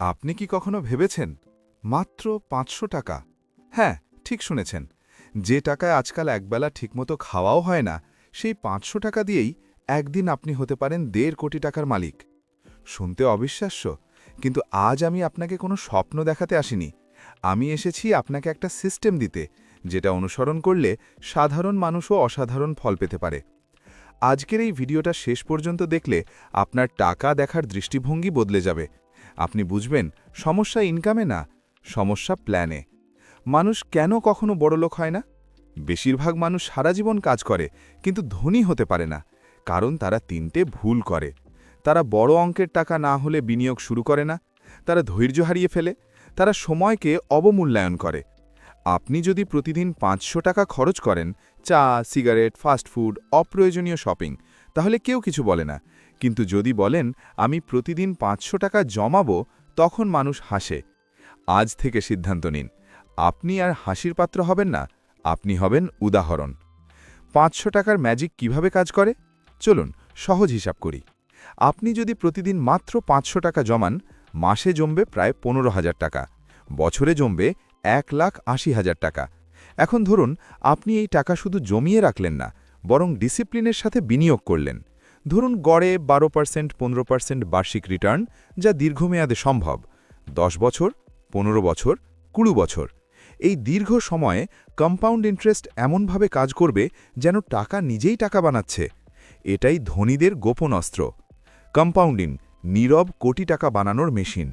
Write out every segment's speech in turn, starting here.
আপনি কি কখনো ভেবেছেন? মাত্র পাঁচশো টাকা। হ্যাঁ ঠিক শুনেছেন। যে টাকায় আজকাল একবেলা ঠিকমতো খাওয়াও হয় না, সেই পাঁচশো টাকা দিয়েই একদিন আপনি হতে পারেন দেড় কোটি টাকার মালিক। শুনতে অবিশ্বাস্য, কিন্তু আজ আমি আপনাকে কোনো স্বপ্ন দেখাতে আসিনি। আমি এসেছি আপনাকে একটা সিস্টেম দিতে, যেটা অনুসরণ করলে সাধারণ মানুষও অসাধারণ ফল পেতে পারে। আজকের এই ভিডিওটা শেষ পর্যন্ত দেখলে আপনার টাকা দেখার দৃষ্টিভঙ্গি বদলে যাবে। আপনি বুঝবেন, সমস্যা ইনকামে না, সমস্যা প্ল্যানে মানুষ কেন কখনো বড়লোক হয় না? বেশিরভাগ মানুষ সারা জীবন কাজ করে, কিন্তু ধনী হতে পারে না, কারণ তারা তিনটে ভুল করে। তারা বড় অঙ্কের টাকা না হলে বিনিয়োগ শুরু করে না, তারা ধৈর্য হারিয়ে ফেলে, তারা সময়কে অবমূল্যায়ন করে। আপনি যদি প্রতিদিন পাঁচশো টাকা খরচ করেন, চা, সিগারেট ফাস্টফুড অপ্রয়োজনীয় শপিং তাহলে কেউ কিছু বলে না। কিন্তু যদি বলেন, আমি প্রতিদিন পাঁচশো টাকা জমাবো, তখন মানুষ হাসে। আজ থেকে সিদ্ধান্ত নিন, আপনি আর হাসির পাত্র হবেন না, আপনি হবেন উদাহরণ। পাঁচশো টাকার ম্যাজিক কীভাবে কাজ করে? চলুন, সহজ হিসাব করি। আপনি যদি প্রতিদিন মাত্র পাঁচশো টাকা জমান, মাসে জমবে প্রায় পনেরো হাজার টাকা, বছরে জমবে এক লাখ আশি হাজার টাকা। এখন ধরুন, আপনি এই টাকা শুধু জমিয়ে রাখলেন না, বরং ডিসিপ্লিনের সাথে বিনিয়োগ করলেন। ধরুন গড়ে বারো পার্সেন্ট পনেরো পার্সেন্ট বার্ষিক রিটার্ন যা দীর্ঘমেয়াদে সম্ভব। দশ বছর, পনেরো বছর, কুড়ি বছর। এই দীর্ঘ সময়ে কম্পাউন্ড ইন্টারেস্ট এমনভাবে কাজ করবে যেন টাকা নিজেই টাকা বানাচ্ছে। এটাই ধনীদের গোপন অস্ত্র। কম্পাউন্ডিং নীরব কোটি টাকা বানানোর মেশিন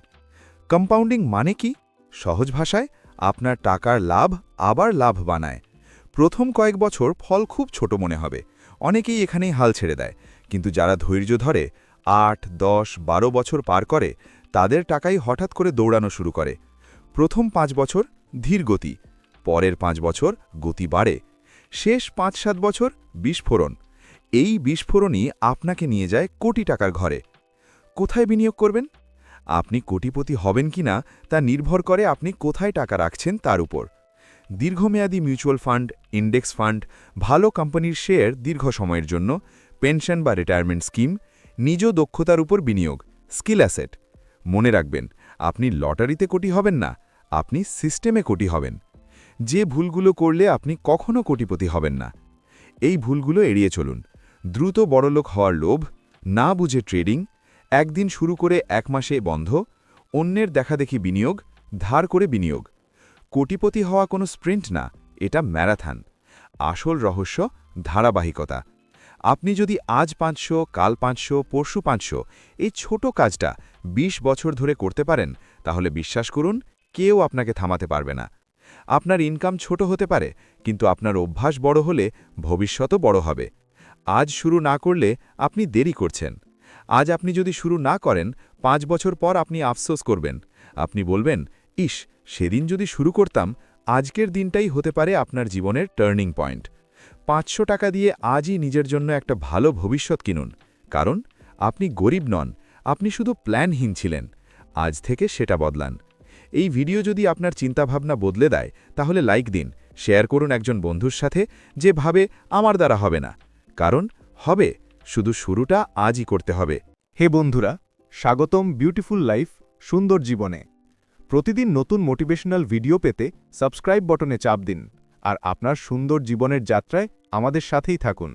কম্পাউন্ডিং মানে কি? সহজ ভাষায়, আপনার টাকার লাভ আবার লাভ বানায়। প্রথম কয়েক বছর ফল খুব ছোট মনে হবে। অনেকেই এখানেই হাল ছেড়ে দেয়। কিন্তু যারা ধৈর্য ধরে আট, দশ, বারো বছর পার করে, তাদের টাকাই হঠাৎ করে দৌড়ানো শুরু করে। প্রথম পাঁচ বছর ধীর গতি, পরের পাঁচ বছর গতি বাড়ে। শেষ পাঁচ, সাত বছর বিস্ফোরণ। এই বিস্ফোরণই আপনাকে নিয়ে যায় কোটি টাকার ঘরে। কোথায় বিনিয়োগ করবেন? আপনি কোটিপতি হবেন কিনা তা নির্ভর করে আপনি কোথায় টাকা রাখছেন তার উপর। দীর্ঘমেয়াদী মিউচুয়াল ফান্ড, ইন্ডেক্স ফান্ড, ভালো কোম্পানির শেয়ার দীর্ঘ সময়ের জন্য পেনশন বা রিটায়ারমেন্ট স্কিম নিজ দক্ষতার উপর বিনিয়োগ স্কিল অ্যাসেট মনে রাখবেন, আপনি লটারিতে কোটি হবেন না, আপনি সিস্টেমে কোটি হবেন। যে ভুলগুলো করলে আপনি কখনও কোটিপতি হবেন না। এই ভুলগুলো এড়িয়ে চলুন। দ্রুত বড়লোক হওয়ার লোভ, না বুঝে ট্রেডিং একদিন শুরু করে এক মাসে বন্ধ, অন্যের দেখাদেখি বিনিয়োগ, ধার করে বিনিয়োগ। কোটিপতি হওয়া কোনো স্প্রিন্ট না, এটা ম্যারাথন আসল রহস্য ধারাবাহিকতা। আপনি যদি আজ পাঁচশো, কাল পাঁচশো, পরশু পাঁচশো এই ছোট কাজটা ২০ বছর ধরে করতে পারেন, তাহলে বিশ্বাস করুন কেউ আপনাকে থামাতে পারবে না। আপনার ইনকাম ছোট হতে পারে, কিন্তু আপনার অভ্যাস বড় হলে ভবিষ্যতও বড় হবে। আজ শুরু না করলে আপনি দেরি করছেন। আজ আপনি যদি শুরু না করেন, পাঁচ বছর পর আপনি আফসোস করবেন। আপনি বলবেন, ইস, সেদিন যদি শুরু করতাম, আজকের দিনটাই হতে পারে আপনার জীবনের টার্নিং পয়েন্ট পাঁচশো টাকা দিয়ে আজই নিজের জন্য একটা ভালো ভবিষ্যৎ কিনুন। কারণ, আপনি গরিব নন, আপনি শুধু প্ল্যানহীন ছিলেন। আজ থেকে সেটা বদলান। এই ভিডিও যদি আপনার চিন্তাভাবনা বদলে দেয়, তাহলে লাইক দিন, শেয়ার করুন একজন বন্ধুর সাথে যে ভাবে আমার দ্বারা হবে না। কারণ, হবে, শুধু শুরুটা আজই করতে হবে। হে বন্ধুরা, স্বাগতম বিউটিফুল লাইফ সুন্দর জীবনে। প্রতিদিন নতুন মোটিভেশনাল ভিডিও পেতে সাবস্ক্রাইব বটনে চাপ দিন। আর আপনার সুন্দর জীবনের যাত্রায় আমাদের সাথেই থাকুন।